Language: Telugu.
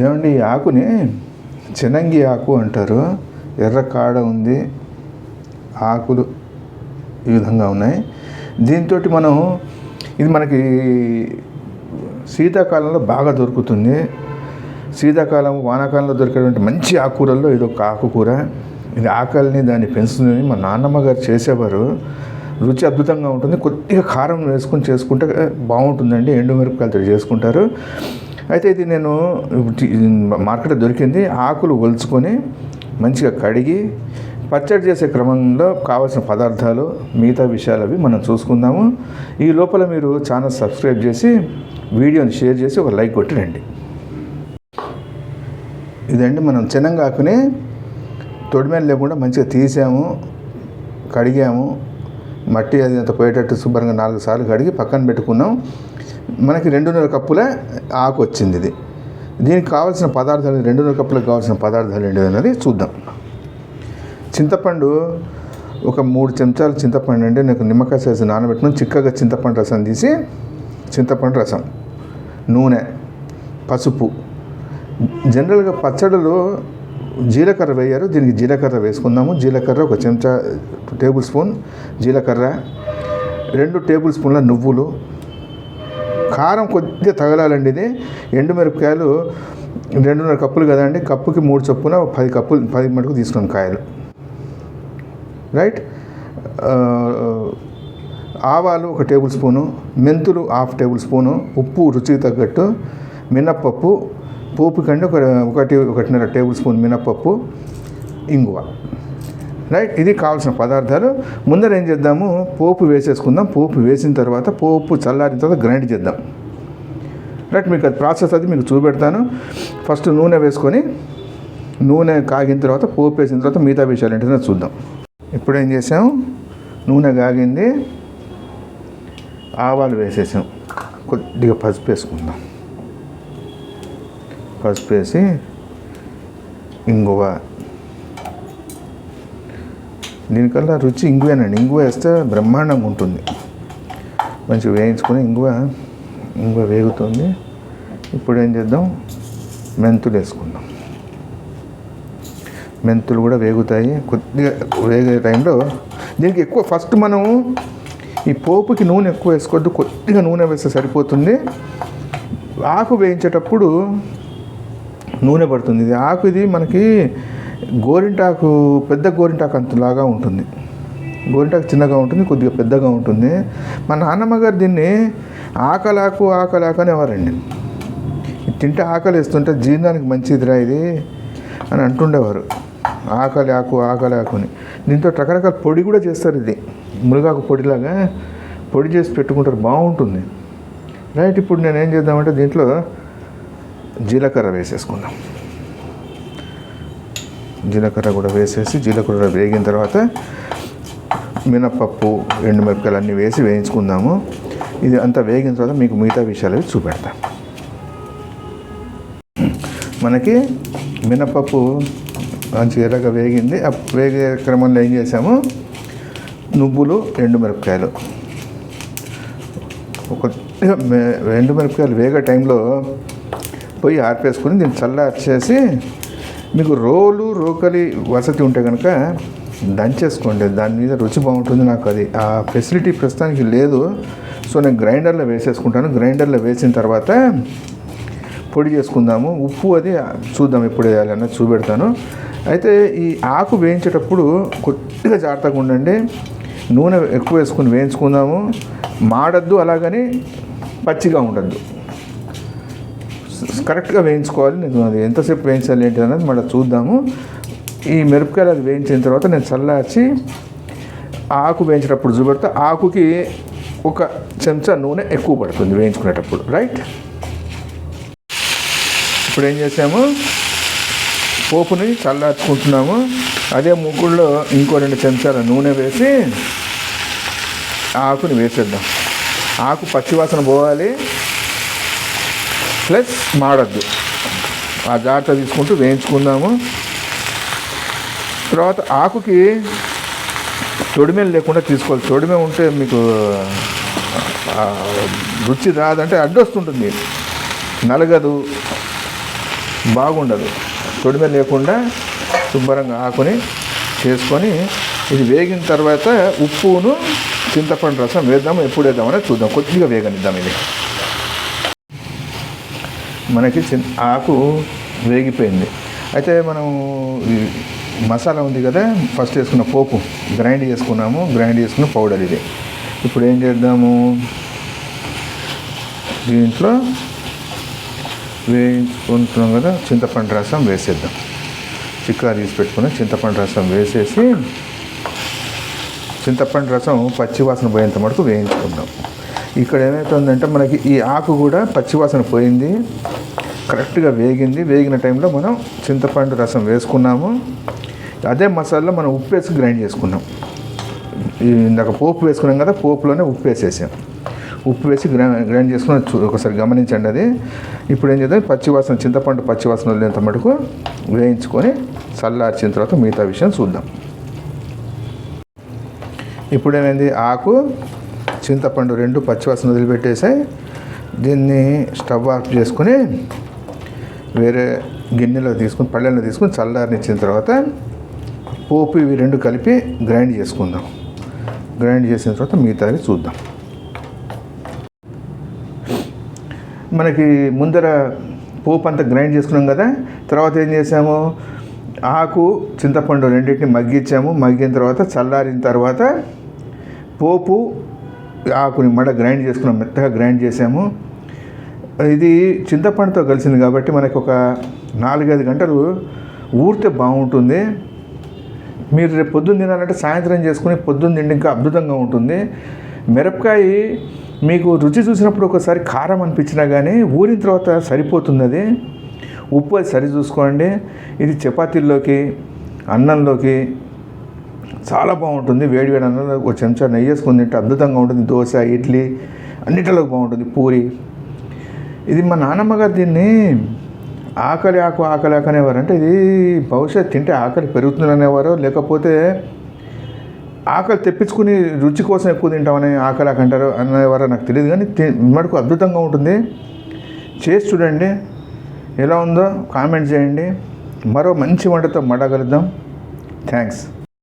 ఏమండి ఈ ఆకుని చెనంగి ఆకు అంటారు. ఎర్ర కాడ ఉంది. ఆకులు ఈ విధంగా ఉన్నాయి. దీంతో మనం ఇది మనకి శీతాకాలంలో బాగా దొరుకుతుంది. శీతాకాలం వానాకాలంలో దొరికేటువంటి మంచి ఆకుకూరల్లో ఇది ఒక ఆకుకూర. ఇది ఆకలిని దాన్ని పెంచుతుంది మా నాన్నమ్మ గారు చేసేవారు. రుచి అద్భుతంగా ఉంటుంది. కొద్దిగా కారం వేసుకొని చేసుకుంటే బాగుంటుందండి. ఎండుమిరపకాయలతో చేసుకుంటారు. అయితే ఇది నేను మార్కెట్లో దొరికింది. ఆకులు ఒలుచుకొని మంచిగా కడిగి పచ్చడి చేసే క్రమంలో కావాల్సిన పదార్థాలు మిగతా విషయాలు అవి మనం చూసుకుందాము. ఈ లోపల మీరు ఛానల్ సబ్స్క్రైబ్ చేసి వీడియోని షేర్ చేసి ఒక లైక్ కొట్టి రండి. ఇదండి మనం చిన్నంగాకుని తొడిమేలు లేకుండా మంచిగా తీసాము కడిగాము. మట్టి అది అంత పోయేటట్టు శుభ్రంగా నాలుగు సార్లు కడిగి పక్కన పెట్టుకున్నాం. మనకి రెండున్నర కప్పుల ఆకు వచ్చింది ఇది. దీనికి కావాల్సిన పదార్థాలు రెండున్నర కప్పులకు కావాల్సిన పదార్థాలు ఏంటి అనేది చూద్దాం. చింతపండు ఒక మూడు చెంచాలు చింతపండు అంటే నాకు నిమ్మకాయ సైజు నానబెట్టిన చిక్కగా చింతపండు రసం తీసి చింతపండు రసం నూనె పసుపు. జనరల్గా పచ్చడిలో జీలకర్ర వేయారు. దీనికి జీలకర్ర వేసుకుందాము. జీలకర్ర ఒక చెంచా టేబుల్ స్పూన్ జీలకర్ర రెండు టేబుల్ స్పూన్ల నువ్వులు కారం కొద్దిగా తగలాలండి ఇది. ఎండుమిరపకాయలు రెండున్నర కప్పులు కదండి కప్పుకి మూడు చొప్పున ఒక పది కప్పులు పది మటుకు తీసుకున్నాను కాయలు. రైట్? ఆవాలు ఒక టేబుల్ స్పూను మెంతులు హాఫ్ టేబుల్ స్పూను ఉప్పు రుచికి తగ్గట్టు మినప్పప్పు పోపు కండి ఒక ఒకటి ఒకటిన్నర టేబుల్ స్పూన్ మినప్పప్పు ఇంగువ. రైట్? ఇది కావాల్సిన పదార్థాలు. ముందర ఏం చేద్దాము? పోపు వేసేసుకుందాం. పోపు వేసిన తర్వాత పోపు చల్లారిన తర్వాత గ్రైండ్ చేద్దాం. రైట్ మీకు అది ప్రాసెస్ అది మీకు చూపెడతాను. ఫస్ట్ నూనె వేసుకొని నూనె కాగిన తర్వాత పోపు వేసిన తర్వాత మిగతా విషయాలు ఏంటో చూద్దాం. ఇప్పుడు ఏం చేసాం? నూనె కాగింది. ఆవాలు వేసేసాం. కొద్దిగా పసుపు వేసుకుందాం. పసుపు వేసి ఇంగువ దీనికల్లా రుచి ఇంగువేనండి ఇంగువ వేస్తే బ్రహ్మాండంగా ఉంటుంది. మంచిగా వేయించుకొని ఇంగువ ఇంగువ వేగుతుంది. ఇప్పుడు ఏం చేద్దాం? మెంతులు వేసుకుందాం. మెంతులు కూడా వేగుతాయి. కొద్దిగా వేగే టైంలో దీనికి ఎక్కువ ఫస్ట్ మనం ఈ పోపుకి నూనె ఎక్కువ వేసుకోవద్దు. కొద్దిగా నూనె వేస్తే సరిపోతుంది. ఆకు వేయించేటప్పుడు నూనె పడుతుంది. ఇది ఆకు ఇది మనకి గోరింటాకు పెద్ద గోరింటాకు అంతలాగా ఉంటుంది. గోరింటాకు చిన్నగా ఉంటుంది కొద్దిగా పెద్దగా ఉంటుంది. మా నాన్నమ్మ గారు దీన్ని ఆకలాకు ఆకలాకు అనేవారండి. తింటే ఆకలి వేస్తుంటే జీర్ణానికి మంచిదిరా ఇది అని అంటుండేవారు. ఆకలి ఆకు ఆకలి ఆకు అని. దీంతో రకరకాల పొడి కూడా చేస్తారు ఇది. మునగాకు పొడిలాగా పొడి చేసి పెట్టుకుంటారు బాగుంటుంది. రైట్ ఇప్పుడు నేను ఏం చేద్దామంటే దీంట్లో జీలకర్ర వేసేసుకుందాం. జీలకర్ర కూడా వేసేసి జీలకర్ర వేగిన తర్వాత మినపప్పు ఎండుమిరపకాయలు అన్నీ వేసి వేయించుకుందాము. ఇది అంతా వేగిన తర్వాత మీకు మిగతా విషయాలు అవి చూపెడతా మనకి మినపప్పు మంచి ఎర్రగా వేగింది. వేగే క్రమంలో ఏం చేసాము? నువ్వులు ఎండుమిరపకాయలు ఒక ఎండుమిరపకాయలు వేగే టైంలో పోయి ఆర్పేసుకుని దీన్ని చల్లార్చేసి మీకు రోలు రోకలి వసతి ఉంటే కనుక దంచేసుకోండి. దాని మీద రుచి బాగుంటుంది నాకు అది. ఆ ఫెసిలిటీ ప్రస్తుతానికి లేదు. సో నేను గ్రైండర్లో వేసేసుకుంటాను. గ్రైండర్లో వేసిన తర్వాత పొడి చేసుకుందాము. ఉప్పు అది చూద్దాం ఎప్పుడు వేయాలన్నది చూపెడతాను. అయితే ఈ ఆకు వేయించేటప్పుడు కొద్దిగా జాగ్రత్తగా ఉండండి. నూనె ఎక్కువ వేసుకుని వేయించుకుందాము. మాడద్దు అలాగని పచ్చిగా ఉండద్దు. కరెక్ట్గా వేయించుకోవాలి. నేను అది ఎంతసేపు వేయించాలి ఏంటి అనేది మళ్ళీ చూద్దాము. ఈ మిరపకాయలు అది వేయించిన తర్వాత నేను చల్లార్చి ఆకు వేయించేటప్పుడు చూపెడితే ఆకుకి ఒక చెంచా నూనె ఎక్కువ పడుతుంది వేయించుకునేటప్పుడు. రైట్? ఇప్పుడు ఏం చేసాము? పోపుని చల్లార్చుకుంటున్నాము. అదే ముగ్గుల్లో ఇంకో రెండు చెంచాల నూనె వేసి ఆకుని వేసేద్దాం. ఆకు పచ్చివాసన పోవాలి. ప్లస్ మాడద్దు. ఆ జాగ్రత్త తీసుకుంటూ వేయించుకుందాము. తర్వాత ఆకుకి తొడిమేలు లేకుండా తీసుకోవాలి. తొడిమే ఉంటే మీకు రుచి రాదంటే అడ్డొస్తుంటుంది నలగదు బాగుండదు. తొడిమే లేకుండా శుభ్రంగా ఆకుని చేసుకొని ఇది వేగిన తర్వాత ఉప్పును చింతపండు రసం వేద్దాం ఎప్పుడు వేద్దామని చూద్దాం. కొద్దిగా వేగనిద్దాం ఇది. మనకి చిన్ ఆకు వేగిపోయింది. అయితే మనం మసాలా ఉంది కదా ఫస్ట్ వేసుకున్న పోపు గ్రైండ్ చేసుకున్నాము గ్రైండ్ చేసుకున్న పౌడర్ ఇది. ఇప్పుడు ఏం చేద్దాము? దీంట్లో వేయించుకుంటున్నాం కదా చింతపండు రసం వేసేద్దాం. చిక్కా తీసి పెట్టుకుని చింతపండు రసం వేసేసి చింతపండు రసం పచ్చివాసన పోయేంత మటుకు వేయించుకుందాం. ఇక్కడ ఏమవుతుందంటే మనకి ఈ ఆకు కూడా పచ్చివాసన పోయింది. కరెక్ట్గా వేగింది. వేగిన టైంలో మనం చింతపండు రసం వేసుకున్నాము. అదే మసాలా మనం ఉప్పు వేసి గ్రైండ్ చేసుకున్నాం. ఇందాక పోపు వేసుకున్నాం కదా పోపులోనే ఉప్పు వేసేసాం. ఉప్పు వేసి గ్రైండ్ గ్రైండ్ చేసుకుని చూ- ఒకసారి గమనించండి అది. ఇప్పుడు ఏం చేద్దాం? పచ్చివాసన చింతపండు పచ్చివాసన వదిలేంత మటుకు వేయించుకొని చల్లార్చిన తర్వాత మిగతా విషయం చూద్దాం. ఇప్పుడు ఏమైంది? ఆకు చింతపండు రెండు పచ్చివాసన వదిలిపెట్టేసాయి దీన్ని స్టవ్ ఆఫ్ చేసుకొని వేరే గిన్నెలో తీసుకుని పళ్ళెల్లో తీసుకుని చల్లారనిచ్చిన తర్వాత పోపు ఇవి రెండు కలిపి గ్రైండ్ చేసుకుందాం. గ్రైండ్ చేసిన తర్వాత మిగతావి చూద్దాం. మనకి ముందర పోపు అంతా గ్రైండ్ చేసుకున్నాం కదా తర్వాత ఏం చేసాము? ఆకు చింతపండు రెండింటిని మగ్గించాము. మగ్గిన తర్వాత చల్లారిన తర్వాత పోపు ఆకుని మడ గ్రైండ్ చేసుకున్నాం మెత్తగా గ్రైండ్ చేసాము. ఇది చింతపండుతో కలిసింది కాబట్టి మనకు ఒక నాలుగైదు గంటలు ఊరితే బాగుంటుంది. మీరు రేపు పొద్దున్న తినాలంటే సాయంత్రం చేసుకుని పొద్దున్న తిండి ఇంకా అద్భుతంగా ఉంటుంది. మిరపకాయ మీకు రుచి చూసినప్పుడు ఒకసారి కారం అనిపించినా కానీ ఊరిన తర్వాత సరిపోతుంది అది. ఉప్పు అది సరి చూసుకోండి. ఇది చపాతీల్లోకి అన్నంలోకి చాలా బాగుంటుంది. వేడి వేడి అన్నంలో ఒక చెంచా నెయ్యి వేసుకుని తింటే అద్భుతంగా ఉంటుంది. దోశ ఇడ్లీ అన్నిటిలోకి బాగుంటుంది. పూరి. ఇది మా నాన్నమ్మ గారు దీన్ని ఆకలి ఆకు ఆకలి ఆకు అనేవారు అంటే ఇది బహుశా తింటే ఆకలి పెరుగుతుంది అనేవారు. లేకపోతే ఆకలి తెప్పించుకుని రుచి కోసం ఎక్కువ తింటామని ఆకలి ఆకు అంటారు అనేవారో నాకు తెలియదు కానీ తి- మటుకు అద్భుతంగా ఉంటుంది. చేసి చూడండి. ఎలా ఉందో కామెంట్ చేయండి. మరో మంచి వంటతో మడగలుద్దాం థ్యాంక్స్.